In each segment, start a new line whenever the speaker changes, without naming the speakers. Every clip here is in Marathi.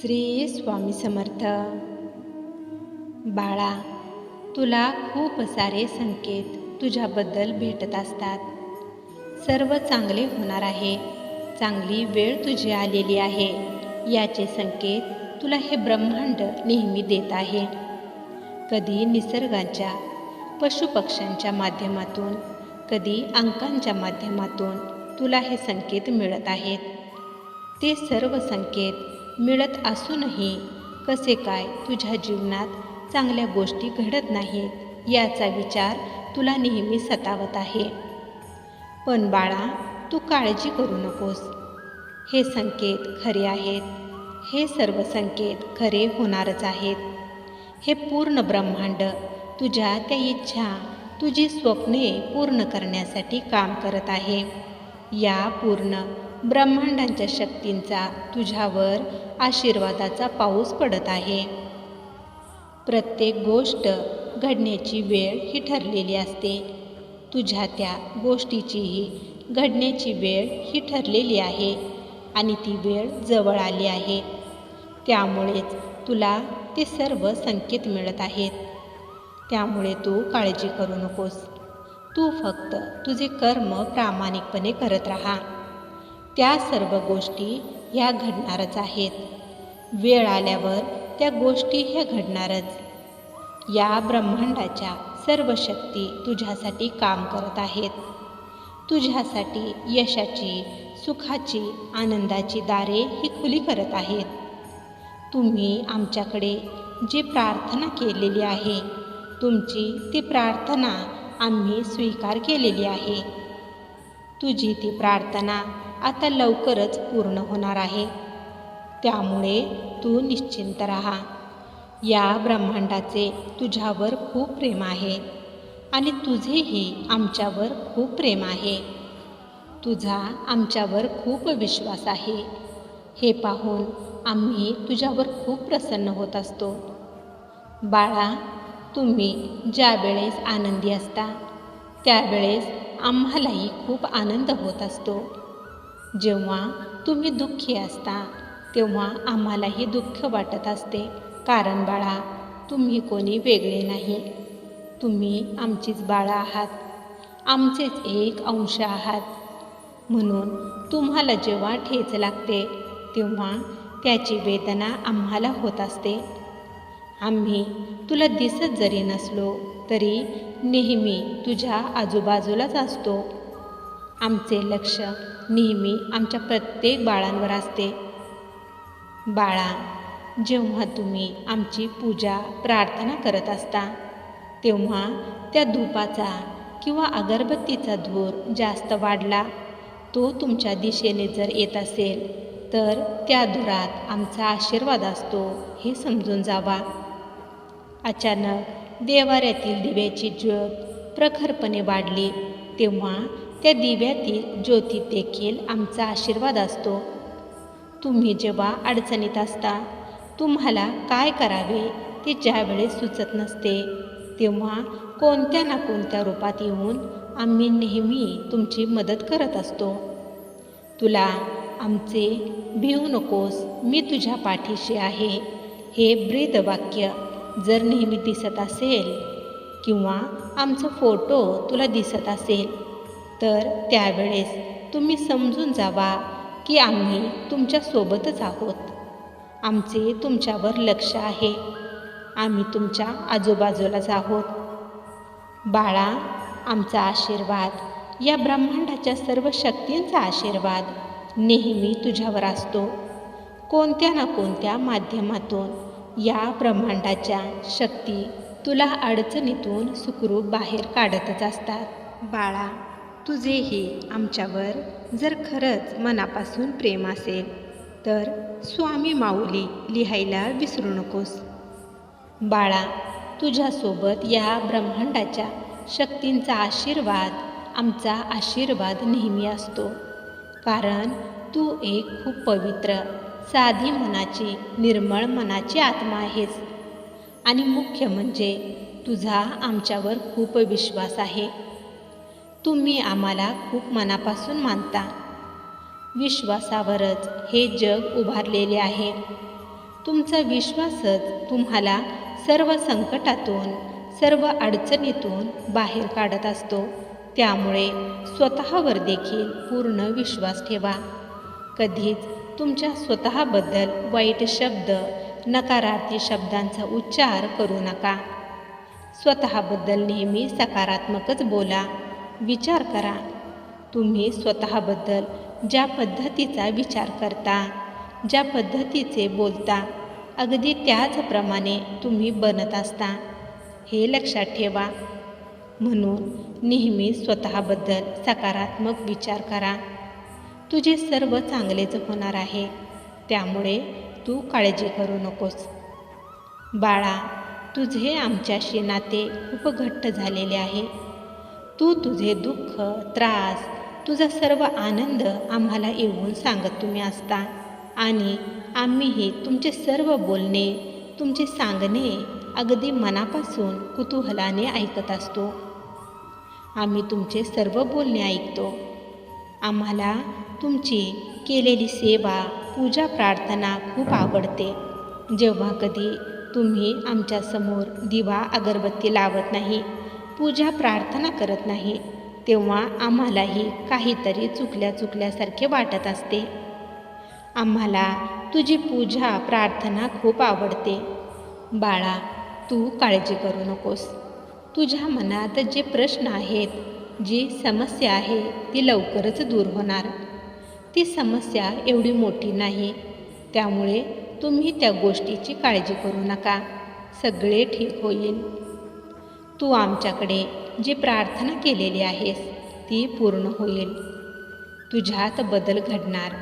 श्री स्वामी समर्थ. बाळा तुला खूप सारे संकेत तुझ्याबद्दल भेटत असतात. सर्व चांगले होणार आहे. चांगली वेळ तुझी आलेली आहे. याचे संकेत तुला हे ब्रह्मांड नेहमी देत आहे. कधी निसर्गाच्या पशुपक्ष्यांच्या माध्यमातून कधी अंकांच्या माध्यमातून तुला हे संकेत मिळत आहेत. ते सर्व संकेत मिळत असूनही कसे काय तुझ्या जीवनात चांगल्या गोष्टी घडत नाहीत याचा विचार तुला नेहमी सतावत आहे. पण बाळा तू काळजी करू नकोस. हे संकेत खरे आहेत. हे सर्व संकेत खरे होणारच आहेत. हे पूर्ण ब्रह्मांड तुझ्या त्या इच्छा तुझी स्वप्ने पूर्ण करण्यासाठी काम करत आहे. या पूर्ण ब्रह्मांडांच्या शक्तींचा तुझ्यावर आशीर्वादाचा पाऊस पडत आहे. प्रत्येक गोष्ट घडण्याची वेळ ही ठरलेली असते. तुझ्या त्या गोष्टीचीही घडण्याची वेळ ही ठरलेली आहे आणि ती वेळ जवळ आली आहे. त्यामुळेच तुला ते सर्व संकेत मिळत आहेत. त्यामुळे तू काळजी करू नकोस. तू फक्त तुझे कर्म प्रामाणिकपणे करत राहा. त्या सर्व गोष्टी ह्या घडणारच आहेत. वेळ आल्यावर त्या गोष्टी ह्या घडणारच. या ब्रह्मांडाच्या सर्व शक्ती तुझ्यासाठी काम करत आहेत. तुझ्यासाठी यशाची सुखाची आनंदाची दारे ही खुली करत आहेत. तुम्ही आमच्याकडे जी प्रार्थना केलेली आहे तुमची ती प्रार्थना आम्ही स्वीकार केलेली आहे. तुझी ती प्रार्थना आता लवकरच पूर्ण होणार आहे. त्यामुळे तू निश्चिंत राहा. या ब्रह्मांडाचे तुझ्यावर खूप प्रेम आहे आणि तुझेही आमच्यावर खूप प्रेम आहे. तुझा आमच्यावर खूप विश्वास आहे. हे पाहून आम्ही तुझ्यावर खूप प्रसन्न होत असतो. बाळा तुम्ही ज्या वेळेस आनंदी असता त्यावेळेस आम्हालाही खूप आनंद होत असतो. जेव्हा तुम्ही दुःखी असता तेव्हा आम्हालाही दुःख वाटत असते. कारण बाळा तुम्ही कोणी वेगळे नाही. तुम्ही आमचीच बाळा आहात. आमचेच एक अंश आहात. म्हणून तुम्हाला जेव्हा ठेच लागते तेव्हा त्याची वेदना आम्हाला होत असते. आम्ही तुला दिसत जरी नसलो तरी नेहमी तुझ्या आजूबाजूलाच असतो. आमचे लक्ष नेहमी आमच्या प्रत्येक बाळांवर असते. बाळा जेव्हा तुम्ही आमची पूजा प्रार्थना करत असता तेव्हा त्या धूपाचा किंवा अगरबत्तीचा धूर जास्त वाढला. तो तुमच्या दिशेने जर येत असेल तर त्या धुरात आमचा आशीर्वाद असतो हे समजून जावा. अचानक देवाऱ्यातील दिव्याची ज्योत प्रखरपणे वाढली. तेव्हा त्या दिव्यातील ज्योतीत देखील आमचा आशीर्वाद असतो. तुम्ही जेव्हा अडचणीत असता तुम्हाला काय करावे ते ज्यावेळेस सुचत नसते तेव्हा कोणत्या ना कोणत्या रूपात येऊन आम्ही नेहमी तुमची मदत करत असतो. तुला आमचे भिवू नकोस मी तुझ्या पाठीशी आहे हे ब्रीद वाक्य जर नेहमी दिसत असेल किंवा आमचा फोटो तुला दिसत असेल तर त्यावेळेस तुम्ही समजून जावा की आम्ही तुमच्यासोबतच आहोत. आमचे तुमच्यावर लक्ष आहे. आम्ही तुमच्या आजूबाजूलाच आहोत. बाळा आमचा आशीर्वाद या ब्रह्मांडाच्या सर्व शक्तींचा आशीर्वाद नेहमी तुझ्यावर असतो. कोणत्या ना कोणत्या माध्यमातून या ब्रह्मांडाच्या शक्ती तुला अडचणीतून सुखरूप बाहेर काढतच असतात. बाळा तुझेही आमच्यावर जर खरंच मनापासून प्रेम असेल तर स्वामी माऊली लिहायला विसरू नकोस. बाळा तुझ्यासोबत या ब्रह्मांडाच्या शक्तींचा आशीर्वाद आमचा आशीर्वाद नेहमी असतो. कारण तू एक खूप पवित्र साधी मनाची निर्मळ मनाची आत्मा आहेस. आणि मुख्य म्हणजे तुझा आमच्यावर खूप विश्वास आहे. तुम्ही आम्हाला खूप मनापासून मानता. विश्वासावरच हे जग उभारलेले आहे. तुमचा विश्वासच तुम्हाला सर्व संकटातून सर्व अडचणीतून बाहेर काढत असतो. त्यामुळे स्वतःवर देखील पूर्ण विश्वास ठेवा. कधीच तुमच्या स्वतःबद्दल वाईट शब्द नकारार्थी शब्दांचा उच्चार करू नका. स्वतःबद्दल नेहमी सकारात्मकच बोला. विचार करा. तुम्ही स्वतःबद्दल ज्या पद्धतीचा विचार करता ज्या पद्धतीचे बोलता अगदी त्याचप्रमाणे तुम्ही बनत असता हे लक्षात ठेवा. म्हणून नेहमी स्वतःबद्दल सकारात्मक विचार करा. तुझे सर्व चांगलेच होणार आहे त्यामुळे तू काळजी करू नकोस. बाळा तुझे आमच्याशी नाते खूप घट्ट झालेले आहे. तू तुझे दुःख त्रास तुझा सर्व आनंद आम्हाला येऊन सांगत तुम्ही असता. आणि आम्हीही तुमचे सर्व बोलणे तुमचे सांगणे अगदी मनापासून कुतूहलाने ऐकत असतो. आम्ही तुमचे सर्व बोलणे ऐकतो. आम्हाला तुमची केलेली सेवा पूजा प्रार्थना खूप आवडते. जेव्हा कधी तुम्ही आमच्यासमोर दिवा अगरबत्ती लावत नाही पूजा प्रार्थना करत नाही तेव्हा आम्हालाही काहीतरी चुकल्या चुकल्यासारखे वाटत असते. आम्हाला तुझी पूजा प्रार्थना खूप आवडते. बाळा तू काळजी करू नकोस. तुझ्या मनात जे प्रश्न आहेत जी समस्या आहे ती लवकरच दूर होणार. ती समस्या एवढी मोठी नाही त्यामुळे तुम्ही त्या गोष्टीची काळजी करू नका. सगळे ठीक होईल. तू आमच्याकडे जी प्रार्थना केलेली आहेस ती पूर्ण होईल. तुझ्यात बदल घडणार.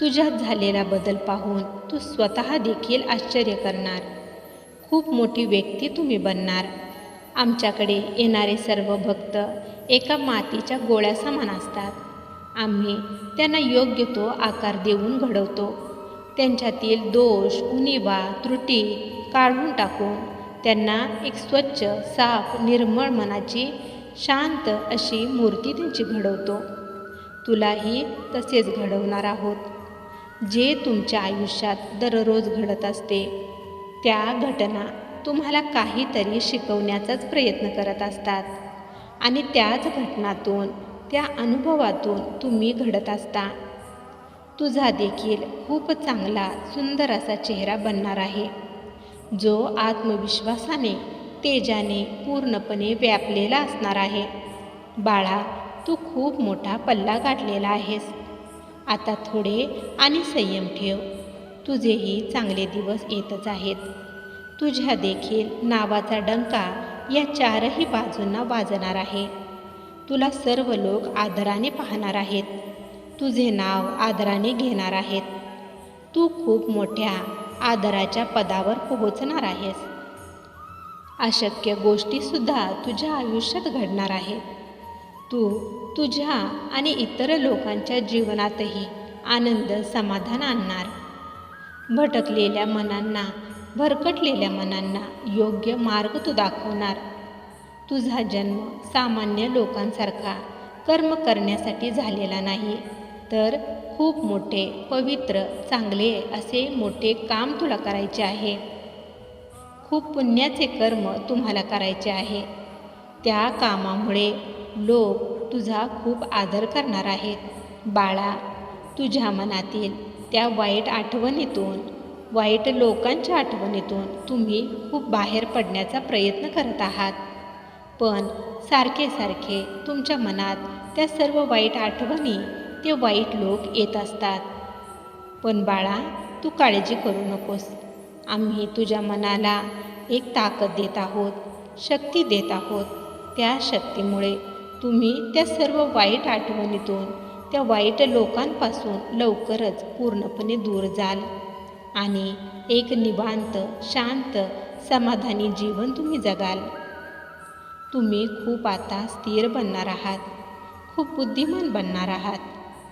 तुझ्यात झालेला बदल पाहून तू स्वतः देखील आश्चर्य करणार. खूप मोठी व्यक्ती तुम्ही बनणार. आमच्याकडे येणारे सर्व भक्त एका मातीच्या गोळ्या समान असतात. आम्ही त्यांना योग्य तो आकार देऊन घडवतो. त्यांच्यातील दोष उणिवा त्रुटी काढून टाकून त्यांना एक स्वच्छ साफ निर्मळ मनाची शांत अशी मूर्ती त्यांची घडवतो. तुलाही तसेच घडवणार आहोत. जे तुमच्या आयुष्यात दररोज घडत असते त्या घटना तुम्हाला काहीतरी शिकवण्याचाच प्रयत्न करत असतात आणि त्याच घटनातून त्या अनुभवातून तुम्ही घडत असता. तुझा देखील खूप चांगला सुंदर असा चेहरा बनणार आहे. जो आत्मविश्वासाने तेजाने पूर्णपणे व्यापलेला असणार आहे. बाळा तू खूप मोठा पल्ला गाठलेला आहेस. आता थोडे आणि संयम ठेव. तुझेही चांगले दिवस येतच आहेत. तुझ्या देखील नावाचा डंका या चारही बाजूंना वाजणार आहे. तुला सर्व लोक आदराने पाहणार आहेत. तुझे नाव आदराने घेणार आहेत. तू खूप मोठ्या आदराच्या पदावर पोहोचणार आहेस. अशक्य गोष्टीसुद्धा तुझ्या आयुष्यात घडणार आहेत. तू तुझ्या आणि इतर लोकांच्या जीवनातही आनंद समाधान आणणार. भटकलेल्या मनांना भरकटलेल्या मनांना योग्य मार्ग तू दाखवणार. तुझा जन्म सामान्य लोकांसारखा कर्म करण्यासाठी झालेला नाही. तर खूप मोठे पवित्र चांगले असे मोठे काम तुला करायचे आहे. खूप पुण्याचे कर्म तुम्हाला करायचे आहे. त्या कामामुळे लोक तुझा खूप आदर करणार आहेत. बाळा तुझ्या मनातील त्या वाईट आठवणीतून वाईट लोकांच्या आठवणीतून तुम्ही खूप बाहेर पडण्याचा प्रयत्न करत आहात. पण सारखे सारखे तुमच्या मनात त्या सर्व वाईट आठवणी ते वाईट लोक येत असतात. पण बाळा तू काळजी करू नकोस. आम्ही तुझ्या मनाला एक ताकद देत आहोत शक्ती देत आहोत. त्या शक्तीमुळे तुम्ही त्या सर्व वाईट आठवणीतून त्या वाईट लोकांपासून लवकरच पूर्णपणे दूर जाल. आणि एक निवांत शांत समाधानी जीवन तुम्ही जगाल. तुम्ही खूप आता स्थिर बनणार आहात. खूप बुद्धिमान बनणार आहात.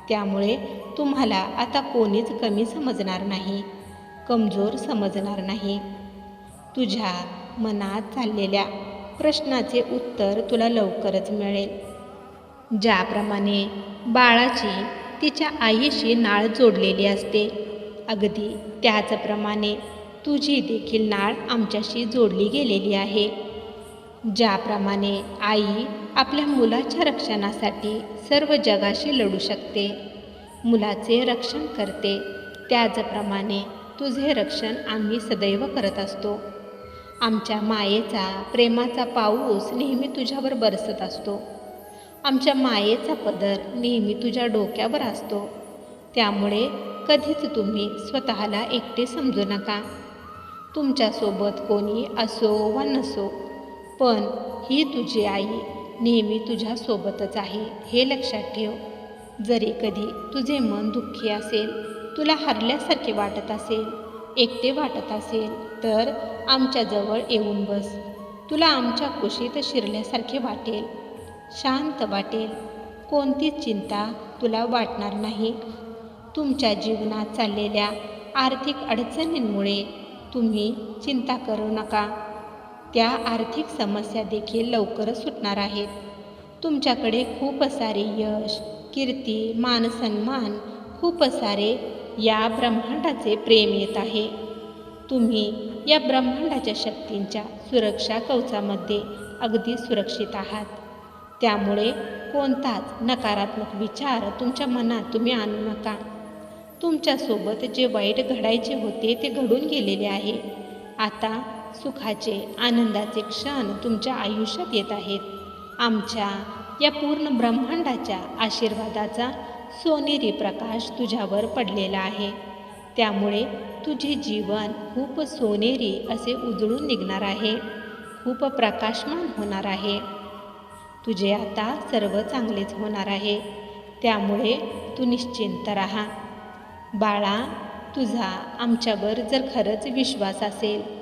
त्यामुळे तुम्हाला आता कोणीच कमी समजणार नाही कमजोर समजणार नाही. तुझ्या मनात चाललेल्या प्रश्नाचे उत्तर तुला लवकरच मिळेल. ज्याप्रमाणे बाळाची तिच्या आईशी नाळ जोडलेली असते अगदी त्याचप्रमाणे तुझी देखील नाळ आमच्याशी जोडली गेलेली आहे. ज्याप्रमाणे आई आपल्या मुलाच्या रक्षणासाठी सर्व जगाशी लढू शकते. मुलाचे रक्षण करते. त्याचप्रमाणे तुझे रक्षण आम्ही सदैव करत असतो. आमच्या मायेचा प्रेमाचा पाऊस नेहमी तुझ्यावर बरसत असतो. आमच्या मायेचा पदर नेहमी तुझ्या डोक्यावर असतो. त्यामुळे कधीच तुम्ही स्वतःला एकटे समजू नका. तुमच्यासोबत कोणी असो वा नसो पण ही तुझी आई नेहमी तुझ्यासोबतच आहे हे लक्षात ठेव. जरी कधी तुझे मन दुःखी असेल तुला हरल्यासारखे वाटत असेल एकटे वाटत असेल तर आमच्याजवळ येऊन बस. तुला आमच्या कुशीत शिरल्यासारखे वाटेल शांत वाटेल. कोणतीच चिंता तुला वाटणार नाही. तुमच्या जीवनात चाललेल्या आर्थिक अडचणींमुळे तुम्ही चिंता करू नका. त्या आर्थिक समस्या देखील लवकरच सुटणार आहेत. तुमच्याकडे खूप सारे यश कीर्ती मानसन्मान खूप सारे या ब्रह्मांडाचे प्रेम येत आहे. तुम्ही या ब्रह्मांडाच्या शक्तींच्या सुरक्षा कवचामध्ये अगदी सुरक्षित आहात. त्यामुळे कोणताच नकारात्मक विचार तुमच्या मनात तुम्ही आणू नका. तुमच्यासोबत जे वाईट घडायचे होते ते घडून गेलेले आहे. आता सुखाचे आनंदाचे क्षण तुमच्या आयुष्यात येत आहेत. आमच्या या पूर्ण ब्रह्मांडाच्या आशीर्वादाचा सोनेरी प्रकाश तुझ्यावर पडलेला आहे. त्यामुळे तुझे जीवन खूप सोनेरी असे उजळून निघणार आहे. खूप प्रकाशमान होणार आहे. तुझे आता सर्व चांगलेच होणार आहे. त्यामुळे तू निश्चिंत राहा. बाळा तुझा आमच्यावर जर खरंच विश्वास असेल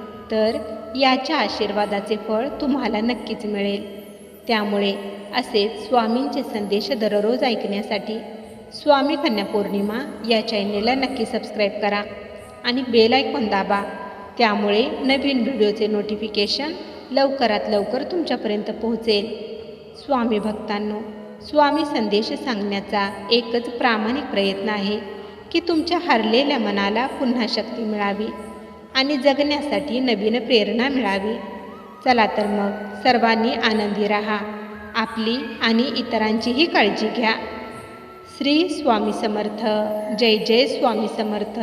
तर याच्या आशीर्वादाचे फळ तुम्हाला नक्कीच मिळेल. त्यामुळे असेच स्वामींचे संदेश दररोज ऐकण्यासाठी स्वामी कन्या पौर्णिमा या चॅनेलला नक्की सबस्क्राईब करा आणि बेल आयकॉन दाबा. त्यामुळे नवीन व्हिडिओचे नोटिफिकेशन लवकरात लवकर तुमच्यापर्यंत पोहोचेल. स्वामी भक्तांनो स्वामी संदेश सांगण्याचा एकच प्रामाणिक प्रयत्न आहे की तुमच्या हरलेल्या मनाला पुन्हा शक्ती मिळावी. आणि जगण्यासाठी नवीन प्रेरणा मिळावी. चला तर मग सर्वांनी आनंदी राहा. आपली आणि इतरांचीही काळजी घ्या. श्री स्वामी समर्थ. जय जय स्वामी समर्थ.